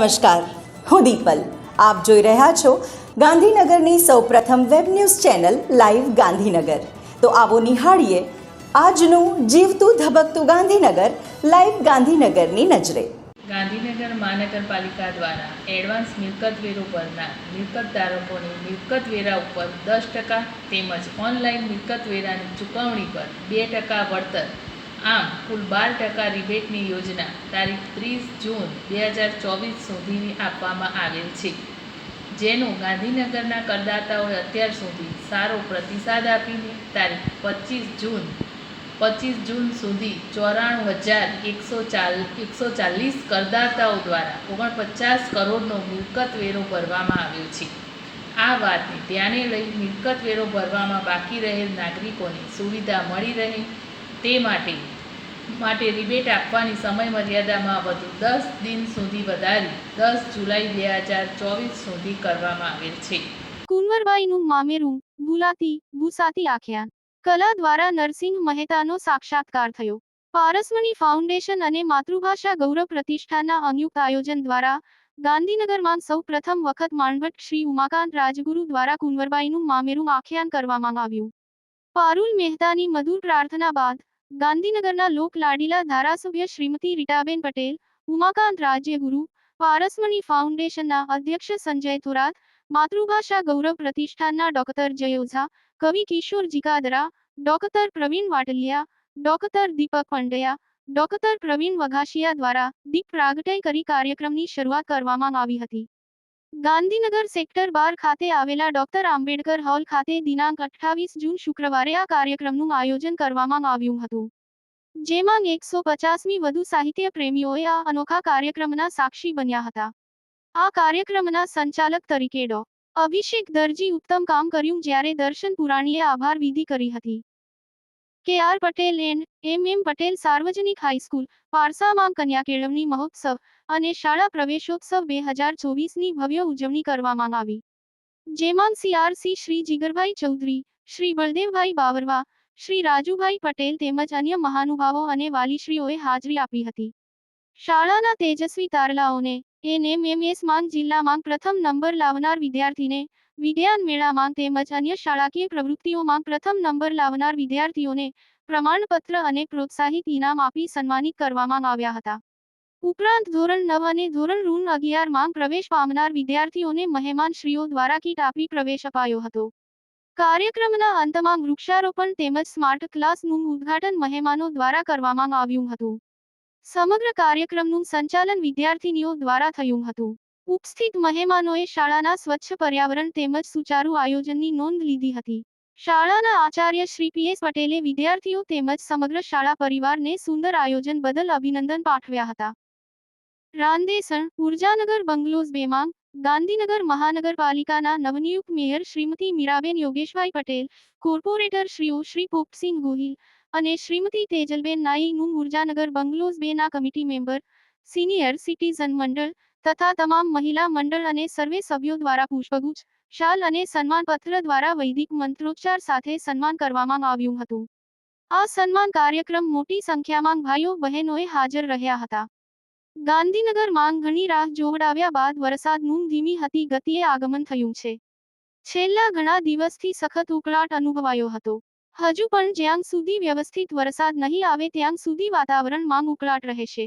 નમસ્કાર, હું દીપલ. આપ જોઈ રહ્યા છો ગાંધીનગરની સૌપ્રથમ web news channel live Gandhinagar. તો આવો નિહાળીએ આજનું જીવતું ધબકતું ગાંધીનગર, લાઈવ ગાંધીનગરની નજરે. ગાંધીનગર મહાનગરપાલિકા દ્વારા એડવાન્સ મિલકત વેરો પરના મિલકત ધારકોની મિલકત વેરા ઉપર દસ ટકા તેમજ ઓનલાઈન મિલકત વેરાની ચૂકવણી પર બે ટકા વળતર આમ, કુલ બાર ટકા રિબેટની યોજના, તારીખ ત્રીસ જૂન બે હજાર ચોવીસ સુધીની આપવામાં આવેલ છે. જેનો ગાંધીનગરના કરદાતાઓએ અત્યાર સુધી સારો પ્રતિસાદ આપીને તારીખ પચીસ જૂન પચીસ જૂન સુધી ચોરાણું હજાર એકસો ચાલ, એકસો ચાલીસ કરદાતાઓ દ્વારા ઓગણપચાસ કરોડનો મિલકત વેરો ભરવામાં આવ્યો છે. આ વાતને ધ્યાને લઈ મિલકત વેરો ભરવામાં બાકી રહેલ નાગરિકોને સુવિધા મળી રહે તે માટે માટે રિબેટ આપવાની સમય વધુ દસ દિન સુધી વધારી દસ જુલાઈ બે હજાર ચોવીસ સુધી કરવામાં આવેલ છે. કુંવરબાઈનું મામેરું ગુલાતી ભૂસાતી આખ્યાન કલા દ્વારા નરસિંહ મહેતાનો સાક્ષાત્કાર થયો. પારસમણી ફાઉન્ડેશન અને માતૃભાષા ગૌરવ પ્રતિષ્ઠાનના સંયુક્ત આયોજન દ્વારા ગાંધીનગરમાં સૌ પ્રથમ વખત માંડવટ શ્રી ઉમાકાંત રાજગુરુ દ્વારા કુંવરબાઈનું મામેરું આખ્યાન કરવામાં આવ્યું. પારુલ મહેતાની મધુર પ્રાર્થના બાદ ગાંધીનગરના લોક લાડીલા ધારાસભ્ય શ્રીમતી રીટાબેન પટેલ, ઉમાકાંત રાજ્યગુરુ, પારસમણી ફાઉન્ડેશનના અધ્યક્ષ સંજય થોરાત, માતૃભાષા ગૌરવ પ્રતિષ્ઠાનના ડોક્ટર જયોઝા, કવિ Kishor Jikadara, doctor Pravin Vatliya, doctor Deepak Pandya, doctor Pravin Vaghasiya દ્વારા દીપ પ્રાગટય કરી કાર્યક્રમની શરૂઆત કરવામાં આવી હતી. ગાંધીનગર સેક્ટર બાર ખાતે આવેલા ડોક્ટર આંબેડકર હોલ ખાતે દિનાંક અઠ્ઠાવીસ જૂન શુક્રવારે આ કાર્યક્રમનું આયોજન કરવામાં આવ્યું હતું. જેમાં એકસો પચાસમી વધુ સાહિત્ય પ્રેમીઓએ આ અનોખા કાર્યક્રમના સાક્ષી બન્યા હતા. આ કાર્યક્રમના સંચાલક તરીકે ડો. અભિષેક દરજી ઉત્તમ કામ કર્યું જ્યારે દર્શન પુરાણીએ આભાર વિધિ કરી હતી. K R Patel and M M Patel સાર્વજનિક હાઈસ્કૂલ પારસામાં કન્યા કેળવણી મહોત્સવ અને શાળા પ્રવેશોત્સવ બે હજાર ચોવીસની ભવ્ય ઉજવણી કરવામાં આવી. જેમાં સીઆરસી શ્રી જીગરભાઈ ચૌધરી, શ્રી બળદેવભાઈ બાવરવા, શ્રી રાજુભાઈ પટેલ તેમજ અન્ય મહાનુભાવો અને વાલીશ્રીઓએ હાજરી આપી હતી. શાળાના તેજસ્વી તારલાઓને એનએમએમએસ માંગ જિલ્લામાં પ્રથમ નંબર લાવનાર વિદ્યાર્થીને વિજ્ઞાન મેળામાં તેમજ અન્ય શાળાકીય પ્રવૃત્તિઓમાં પ્રથમ નંબર લાવનાર વિદ્યાર્થીઓને પ્રમાણપત્ર અને પ્રોત્સાહિત ઇનામ આપી સન્માનિત કરવામાં આવ્યા હતા. ઉપરાંત ધોરણ નવ અને ધોરણ ઋણ અગિયારમાં પ્રવેશ પામનાર વિદ્યાર્થીઓને મહેમાનશ્રીઓ દ્વારા કીટ આપી પ્રવેશ અપાયો હતો. કાર્યક્રમના અંતમાં વૃક્ષારોપણ તેમજ સ્માર્ટ ક્લાસનું ઉદ્ઘાટન મહેમાનો દ્વારા કરવામાં આવ્યું હતું. સમગ્ર કાર્યક્રમનું સંચાલન વિદ્યાર્થીનીઓ દ્વારા થયું હતું. ઉપસ્થિત મહેમાનોએ શાળાના સ્વચ્છ પર્યાવરણ તેમજ સુચારુ આયોજનની નોંધ લીધી હતી. શાળાના આચાર્ય શ્રી પીએસ પટેલે વિદ્યાર્થીઓ તેમજ સમગ્ર શાળા પરિવારને સુંદર આયોજન બદલ અભિનંદન પાઠવ્યા હતા. રાંદેસણ, ઉર્જાનગર બંગલોઝ બેમાંગ, ગાંધીનગર મહાનગરપાલિકાના નવનિયુક્ત મેયર શ્રીમતી મીરાબેન યોગેશભાઈ પટેલ, કોર્પોરેટર શ્રીઓ શ્રી પોપસિંહ ગોહિલ અને શ્રીમતી તેજલબેન નાઈનું ઉર્જાનગર બંગલોઝ બેના કમિટી મેમ્બર, સિનિયર સિટીઝન મંડળ તથા તમામ મહિલા મંડળ અને સર્વે સભ્યો દ્વારા પુષ્પગુચ્છ, શાલ અને સન્માનપત્ર દ્વારા વૈદિક મંત્રોચ્ચાર સાથે સન્માન કરવામાં આવ્યું હતું. આ સન્માન કાર્યક્રમ મોટી સંખ્યામાં ભાઈઓ બહેનોએ હાજર રહ્યા હતા. ગાંધીનગર માંગ ઘણી રાહ જોવડાવ્યા બાદ વરસાદનું ધીમી હતી ગતિએ આગમન થયું છે. છેલ્લા ઘણા દિવસથી સખત ઉકળાટ અનુભવાયો હતો. હજુ પણ જ્યાં સુધી વ્યવસ્થિત વરસાદ નહીં આવે ત્યાં સુધી વાતાવરણ માંગ ઉકળાટ રહેશે.